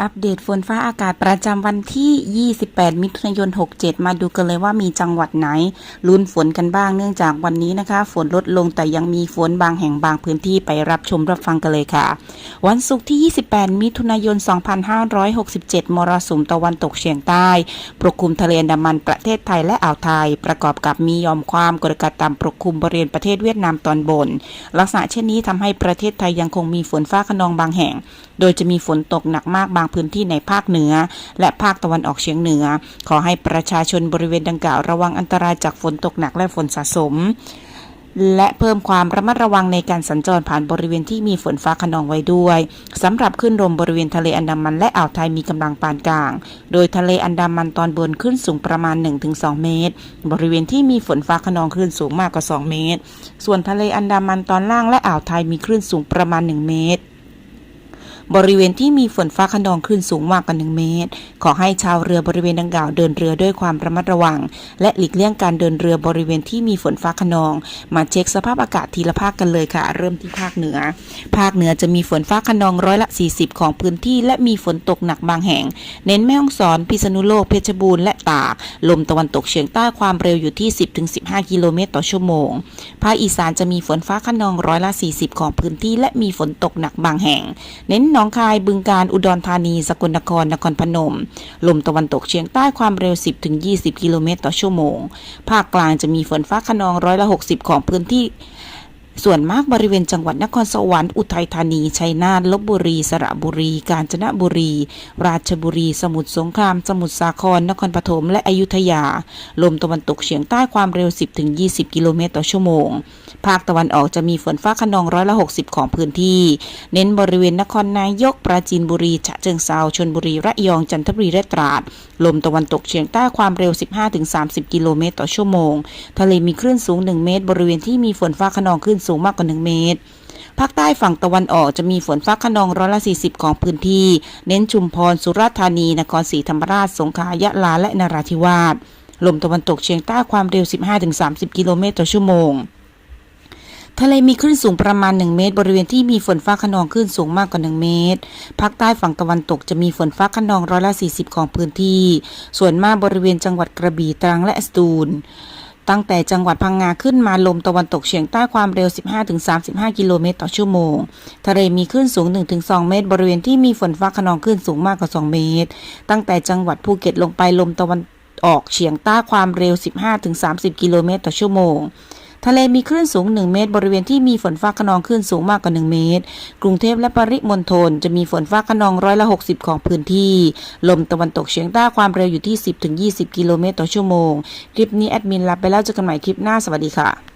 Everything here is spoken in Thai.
อัปเดตฝนฟ้าอากาศประจำวันที่ 28 มิถุนายน 67 มาดูกันเลยว่ามีจังหวัดไหนลุ้นฝนกันบ้างเนื่องจากวันนี้นะคะ ฝนลดลงแต่ยังมีฝนบางแห่งบางพื้นที่ไปรับชมรับฟังกันเลยค่ะ วันศุกร์ที่ 28 มิถุนายน 2567 มรสุมตะวันตกเฉียงใต้ปกคลุมทะเลอันดามันประเทศไทยและอ่าวไทย ประกอบกับมียอมความกดอากาศต่ำปกคลุมบริเวณประเทศเวียดนามตอนบน ลักษณะเช่นนี้ทำให้ประเทศไทยยังคงมีฝนฟ้าขนองบางแห่ง โดยจะมีฝนตกหนักมากบางพื้นที่ในภาคเหนือ และภาคตะวันออกเฉียงเหนือ ขอให้ประชาชนบริเวณดังกล่าวระวังอันตรายจากฝนตกหนักและฝนสะสม และเพิ่มความระมัดระวังในการสัญจรผ่านบริเวณที่มีฝนฟ้าขนองไว้ด้วยสำหรับขึ้นลมบริเวณทะเลอันดามันและอ่าวไทยมีกำลังปานกลาง โดยทะเลอันดามันตอนบนขึ้นสูงประมาณ 1-2 เมตร บริเวณที่มีฝนฟ้าขนองคลื่นสูงมากกว่า 2 เมตร ส่วนทะเลอันดามันตอนล่างและอ่าวไทยมีคลื่นสูงประมาณ 1 เมตร บริเวณที่มีฝนฟ้าขนองคลื่นสูงมากกว่า 1 เมตร ขอให้ชาวเรือบริเวณดังกล่าวเดินเรือด้วยความระมัดระวัง และหลีกเลี่ยงการเดินเรือบริเวณที่มีฝนฟ้าขนอง มาเช็คสภาพอากาศทีละภาคกันเลยค่ะ เริ่มที่ภาคเหนือ ภาคเหนือจะมีฝนฟ้าขนองร้อยละ 40 ของพื้นที่ และมีฝนตกหนักบางแห่ง เน้นแม่ฮ่องสอนพิษณุโลกเพชรบูรณ์และตาก ลมตะวันตกเฉียงใต้ความเร็วอยู่ที่ 10-15 กิโลเมตรต่อชั่วโมง ภาคอีสานจะมีฝนฟ้าขนองร้อยละ 40 ของพื้นที่ และมีฝนตกหนักบางแห่ง เน้นหนองคาย บึงกาฬอุดรธานี สกลนคร นครพนม ลมตะวันตกเฉียงใต้ความเร็ว 10-20 กิโลเมตรต่อชั่วโมง ภาคกลางจะมีฝนฟ้าขนองร้อยละ 60 ของพื้นที่ ส่วนมากบริเวณจังหวัดนครสวรรค์อุทัยธานีชัยนาทลบบุรี สระบุรี กาญจนบุรี ราชบุรี สมุทรสงคราม สมุทรสาคร นครปฐมและอยุธยา ลมตะวันตกเฉียงใต้ความเร็ว 10-20 กิโลเมตรต่อชั่วโมง ภาคตะวันออกจะมีฝนฟ้าขนองร้อยละ 60 ของพื้นที่ เน้นบริเวณนครนายก ปราจีนบุรี ฉะเชิงเซาชลบุรี ระยอง จันทบุรี และตราด ลมตะวันตกเฉียงใต้ความเร็ว 15-30 กิโลเมตรต่อชั่วโมง ทะเลมีคลื่นสูง 1 เมตร บริเวณที่มีฝนฟ้าขนองคลื่นสูงมากกว่า 1 เมตรภาคใต้ฝั่งตะวันออกจะมีฝนฟ้าขนองร้อยละ 40 ของพื้นที่ เน้นชุมพร สุราษฎร์ธานี นครศรีธรรมราช สงขลา ยะลา และนราธิวาส ลมตะวันตกเฉียงใต้ความเร็ว 15-30 กิโลเมตรต่อชั่วโมง ทะเลมีคลื่นสูงประมาณ 1 เมตร บริเวณที่มีฝนฟ้าขนองคลื่นสูงมากกว่า 1 เมตร ภาคใต้ฝั่งตะวันตกจะมีฝนฟ้าขนองร้อยละ 40 ของพื้นที่ ส่วนมากบริเวณจังหวัดกระบี่ ตรัง และสตูล ตั้งแต่จังหวัดพังงาขึ้นมาลมตะวันตกเฉียงใต้ความเร็ว 15-35 กิโลเมตรต่อชั่วโมง ทะเลมีคลื่นสูง 1-2 เมตร บริเวณที่มีฝนฟ้าขนองคลื่นสูงมากกว่า 2 เมตร ตั้งแต่จังหวัดภูเก็ตลงไปลมตะวันออกเฉียงใต้ความเร็ว 15-30 กิโลเมตรต่อชั่วโมง ทะเลมีคลื่นสูง 1 เมตร บริเวณที่มีฝนฟ้าขนองคลื่นสูงมากกว่า 1 เมตร กรุงเทพและปริมณฑลจะมีฝนฟ้าขนองร้อยละ 60 ของพื้นที่ ลมตะวันตกเฉียงใต้ความเร็วอยู่ที่ 10-20 กิโลเมตรต่อชั่วโมง คลิปนี้แอดมินลาไปแล้วเจอกันใหม่คลิปหน้า สวัสดีค่ะ